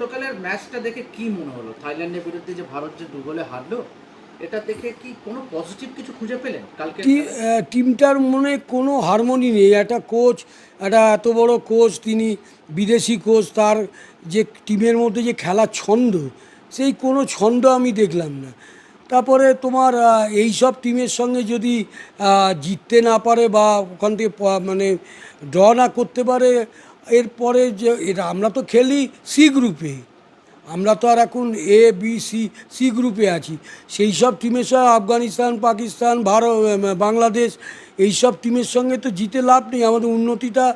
গতকালের ম্যাচটা দেখে কি মনে হলো? থাইল্যান্ডের বিরুদ্ধে যে ভারত যে দু গোলে হারলো এটা দেখে কি কোনো পজিটিভ কিছু খুঁজে পেলেন কালকে টিমটার মনে কোনো হারমোনি নেই। একটা কোচ একটা এত বড় কোচ তিনি বিদেশি কোচ তার যে টিমের মধ্যে যে খেলার ছন্দ সেই কোনো ছন্দ আমি দেখলাম না। তারপরে তোমার এই সব টিমের সঙ্গে যদি জিততে না পারে বা ওখান থেকে মানে ড্র না করতে পারে এরপরে যে এটা আমরা তো খেলি সি গ্রুপে আমরা তো আর এখন এ বি সি সি গ্রুপে আছি। সেই সব টিমের সঙ্গে আফগানিস্তান, পাকিস্তান, ভারত বাংলাদেশ, এই সব টিমের সঙ্গে তো জিতে লাভ নেই। আমাদের উন্নতিটা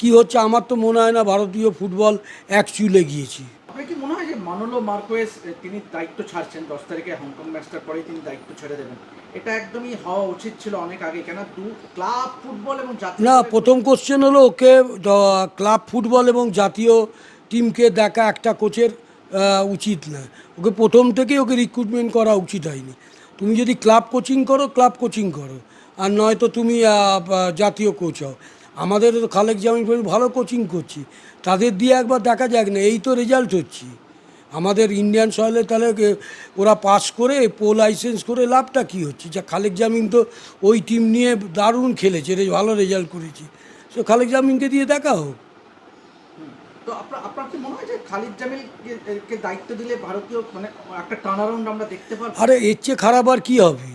কি হচ্ছে আমার তো মনে হয় না, ভারতীয় ফুটবল এক চুলে গিয়েছি আপনার কি মনে হয় যে মানোলো মার্কোয়েস তিনি দায়িত্ব ছাড়ছেন। দশ তারিখে হংকং ম্যাচটার পরেই তিনি দায়িত্ব ছেড়ে দেবেন। এটা একদমই হওয়া উচিত ছিল অনেক আগে কেন দু, ক্লাব ফুটবল এবং জাতীয় না, প্রথম কোশ্চেন হলো ওকে ক্লাব ফুটবল এবং জাতীয় টিমকে দেখা একটা কোচের উচিত না। ওকে প্রথম থেকেই ওকে রিক্রুটমেন্ট করা উচিত হয়নি। তুমি যদি ক্লাব কোচিং করো, ক্লাব কোচিং করো। আর নয়তো তুমি জাতীয় কোচ হও। আমাদের তো খালেক জামিন ভালো কোচিং করছি। তাদের দিয়ে একবার দেখা যাক না, এই তো রেজাল্ট হচ্ছে। আমাদের ইন্ডিয়ান সয়েলে তাহলে ওরা পাস করে পো লাইসেন্স করে লাভটা কী হচ্ছে? যা খালেক জামিন তো ওই টিম নিয়ে দারুণ খেলেছে রে ভালো রেজাল্ট করেছে। সো খালেক জামিনকে দিয়ে দেখা হোক। তো আপনার আপনার কি মনে হয় যে খালিদ দায়িত্ব দিলে ভারতীয় মানে একটা টার্ন অ্যারাউন্ড আমরা দেখতে পারব? আরে এর চেয়ে খারাপ আর কী হবে?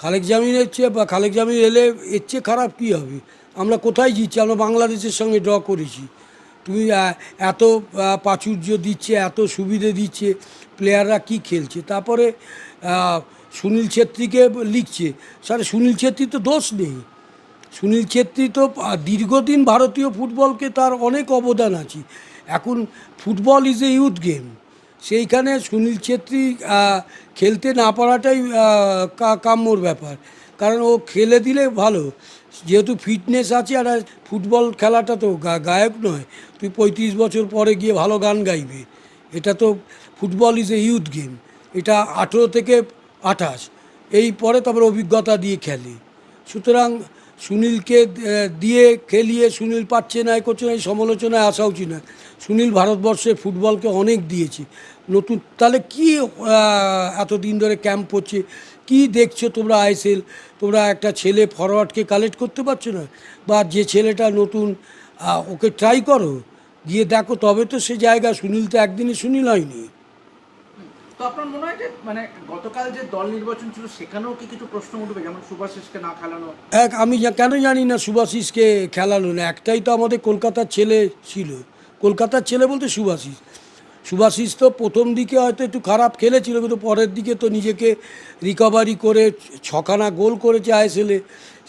খালেক জামিনের চেয়ে বা খালেক জামিন এলে এর চেয়ে খারাপ কী হবে? আমরা কোথায় জিতছি? আমরা বাংলাদেশের সঙ্গে ড্র করেছি। তুমি এত প্রাচুর্য দিচ্ছে, এত সুবিধে দিচ্ছে প্লেয়াররা কি খেলছে? তারপরে সুনীল ছেত্রীকে লিখছে। স্যার, সুনীল ছেত্রী তো দোষ নেই। সুনীল ছেত্রী তো দীর্ঘদিন ভারতীয় ফুটবলকে তার অনেক অবদান আছে। এখন football is a youth game সেইখানে সুনীল ছেত্রী খেলতে না পারাটাই কাম্যর ব্যাপার। কারণ ও খেলে দিলে ভালো। যেহেতু ফিটনেস আছে আর ফুটবল খেলাটা তো গায়ক নয়, তুই পঁয়ত্রিশ বছর পরে গিয়ে ভালো গান গাইবে। এটা তো football is a youth game এটা আঠেরো থেকে আঠাশ। এই পরে তারপর অভিজ্ঞতা দিয়ে খেলে। সুতরাং সুনীলকে দিয়ে খেলিয়ে সুনীল পাচ্ছে না করছে না, এই সমালোচনায় আসা উচিত না। সুনীল ভারতবর্ষে ফুটবলকে অনেক দিয়েছে। নতুন, তাহলে কি এতদিন ধরে ক্যাম্প হচ্ছে কি দেখছ তোমরা আইএসএল? তোমরা একটা ছেলে ফরওয়ার্ডকে কালেক্ট করতে পারছ না? বা যে ছেলেটা নতুন ওকে ট্রাই করো। গিয়ে দেখো তবে তো সে জায়গা সুনীল তো একদিনে সুনীল হয়নি। তো আপনার মনে হয় যে মানে গতকাল যে দল নির্বাচন ছিল সেখানেও কি কিছু প্রশ্ন উঠবে? যেমন সুভাষিসকে না খেলানো। এক আমি কেন জানি না সুভাষিসকে খেলালো না। একটাই তো আমাদের কলকাতার ছেলে ছিল। কলকাতার ছেলে বলতে সুভাষিস। সুভাষিস তো প্রথম দিকে হয়তো একটু খারাপ খেলেছিল, কিন্তু পরের দিকে তো নিজেকে রিকভারি করে ছখানা গোল করেছে আইএসএলে।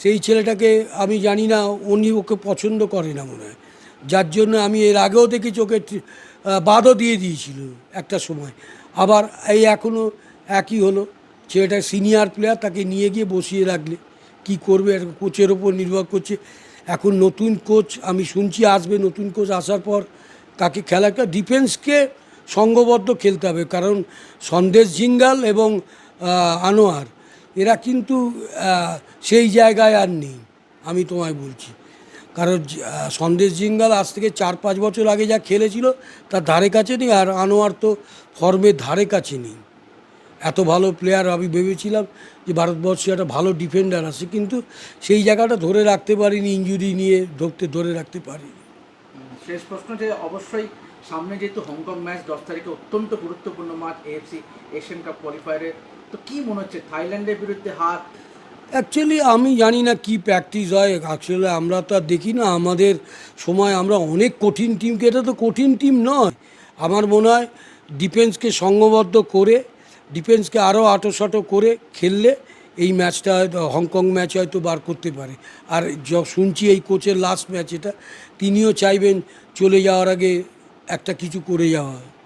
সেই ছেলেটাকে আমি জানি না, উনি ওকে পছন্দ করে না মনে হয়। যার জন্য আমি এর আগেও দেখি চোখে বাদও দিয়ে দিয়েছিল একটা সময়। আবার এই এখনও একই হলো, ছেলেটা সিনিয়র প্লেয়ার তাকে নিয়ে গিয়ে বসিয়ে রাখলে। কি করবে কোচের ওপর নির্ভর করছে। এখন নতুন কোচ আমি শুনছি আসবে নতুন কোচ আসার পর তাকে খেলাটা ডিফেন্সকে সঙ্গবদ্ধ খেলতে হবে, কারণ সন্দেশ জিঙ্গাল এবং আনোয়ার, এরা কিন্তু সেই জায়গায় আর নেই, আমি তোমায় বলছি। কারণ সন্দেশ জিঙ্গাল আজ থেকে চার পাঁচ বছর আগে যা খেলেছিল, তার ধারে কাছে নেই, আর আনোয়ার তো ফর্মের ধারে কাছে নেই। এত ভালো প্লেয়ার আমি ভেবেছিলাম যে ভারতবর্ষে একটা ভালো ডিফেন্ডার আছে কিন্তু সেই জায়গাটা ধরে রাখতে পারিনি ইঞ্জুরি নিয়ে ধরতে, ধরে রাখতে পারিনি। শেষ প্রশ্ন যে, অবশ্যই সামনে যেহেতু হংকং ম্যাচ দশ তারিখে অত্যন্ত গুরুত্বপূর্ণ ম্যাচ এএফসি এশিয়ান কাপ কোয়ালিফায়ারে তো কি মনে হচ্ছে, থাইল্যান্ডের বিরুদ্ধে হার? অ্যাকচুয়ালি আমি জানি না কি প্র্যাকটিস হয়। অ্যাকচুয়ালি আমরা তো দেখি না। আমাদের সময় আমরা অনেক কঠিন টিমকে এটা তো কঠিন টিম নয়। আমার মনে হয় ডিফেন্সকে সঙ্গবদ্ধ করে ডিফেন্সকে আরও আটোসাটো করে খেললে এই ম্যাচটা হয়তো হংকং ম্যাচ হয়তো বার করতে পারে। আর শুনছি এই কোচের লাস্ট ম্যাচ এটা। তিনিও চাইবেন চলে যাওয়ার আগে একটা কিছু করে যাওয়া।